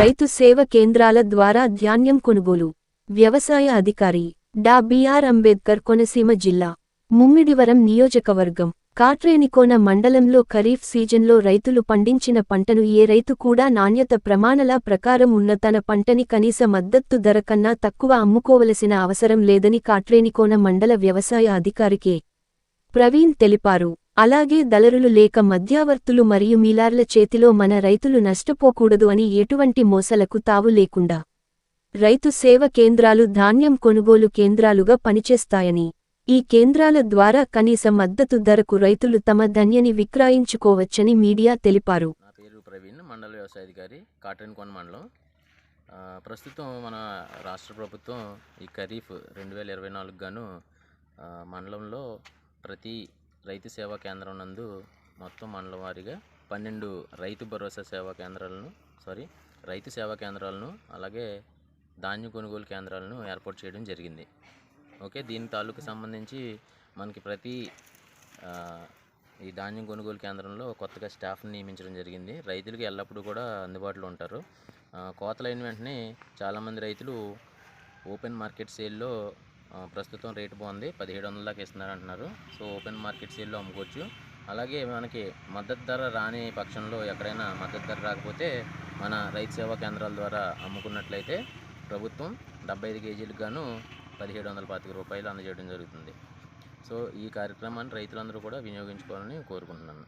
రైతు సేవ కేంద్రాల ద్వారా ధాన్యం కొనుగోలు. వ్యవసాయ అధికారి డా. బిఆర్ అంబేద్కర్ కొనసీమ జిల్లా ముమ్మిడివరం నియోజకవర్గం కాట్రేనికోన మండలంలో ఖరీఫ్ సీజన్లో రైతులు పండించిన పంటను ఏ రైతు కూడా నాణ్యత ప్రమాణాల ప్రకారం ఉన్న తన పంటని కనీస మద్దతు ధర కన్నా తక్కువ అమ్ముకోవలసిన అవసరం లేదని కాట్రేనికోన మండల వ్యవసాయ అధికారికే ప్రవీణ్ తెలిపారు. అలాగే దళరులు లేక మధ్యవర్తులు మరియు మీలార్ల చేతిలో మన రైతులు నష్టపోకూడదు అని ఎటువంటి మోసలకు తావు లేకుండా రైతు సేవ కేంద్రాలు ధాన్యం కొనుగోలు కేంద్రాలుగా పనిచేస్తాయని ఈ కేంద్రాల ద్వారా కనీస మద్దతు ధరకు రైతులు తమ ధన్యని విక్రయించుకోవచ్చని మీడియా తెలిపారు. నా పేరు ప్రవీణ్ మండల వ్యవసాయ అధికారి కాటన్ కొన మండలం. ఆ, ప్రస్తుతం మన రాష్ట్ర ప్రభుత్వం ఈ ఖరీఫ్ రెండు వేల ఇరవై నాలుగు గాను ఆ, మండలంలో ప్రతి రైతు సేవా కేంద్రం నందు మొత్తం మండలం వారీగా పన్నెండు రైతు భరోసా సేవా కేంద్రాలను సారీ రైతు సేవా కేంద్రాలను అలాగే ధాన్య కొనుగోలు కేంద్రాలను ఏర్పాటు చేయడం జరిగింది. ఓకే దీని తాలూకు సంబంధించి మనకి ప్రతి ఈ ధాన్యం కొనుగోలు కేంద్రంలో కొత్తగా స్టాఫ్ని నియమించడం జరిగింది. రైతులకు ఎల్లప్పుడూ కూడా అందుబాటులో ఉంటారు. కోతలైన వెంటనే చాలామంది రైతులు ఓపెన్ మార్కెట్ సేల్లో ప్రస్తుతం రేటు బాగుంది. పదిహేడు వందల దాకా ఇస్తున్నారు అంటున్నారు సో ఓపెన్ మార్కెట్ సేల్లో అమ్ముకోవచ్చు. అలాగే మనకి మద్దతు ధర రాని పక్షంలో ఎక్కడైనా మద్దతు ధర రాకపోతే మన రైతు సేవా కేంద్రాల ద్వారా అమ్ముకున్నట్లయితే ప్రభుత్వం డెబ్బై ఐదు కేజీలకు గాను పదిహేడు వందల పాతిక రూపాయలు అందజేయడం జరుగుతుంది. సో ఈ కార్యక్రమాన్ని రైతులందరూ కూడా వినియోగించుకోవాలని కోరుకుంటున్నాను.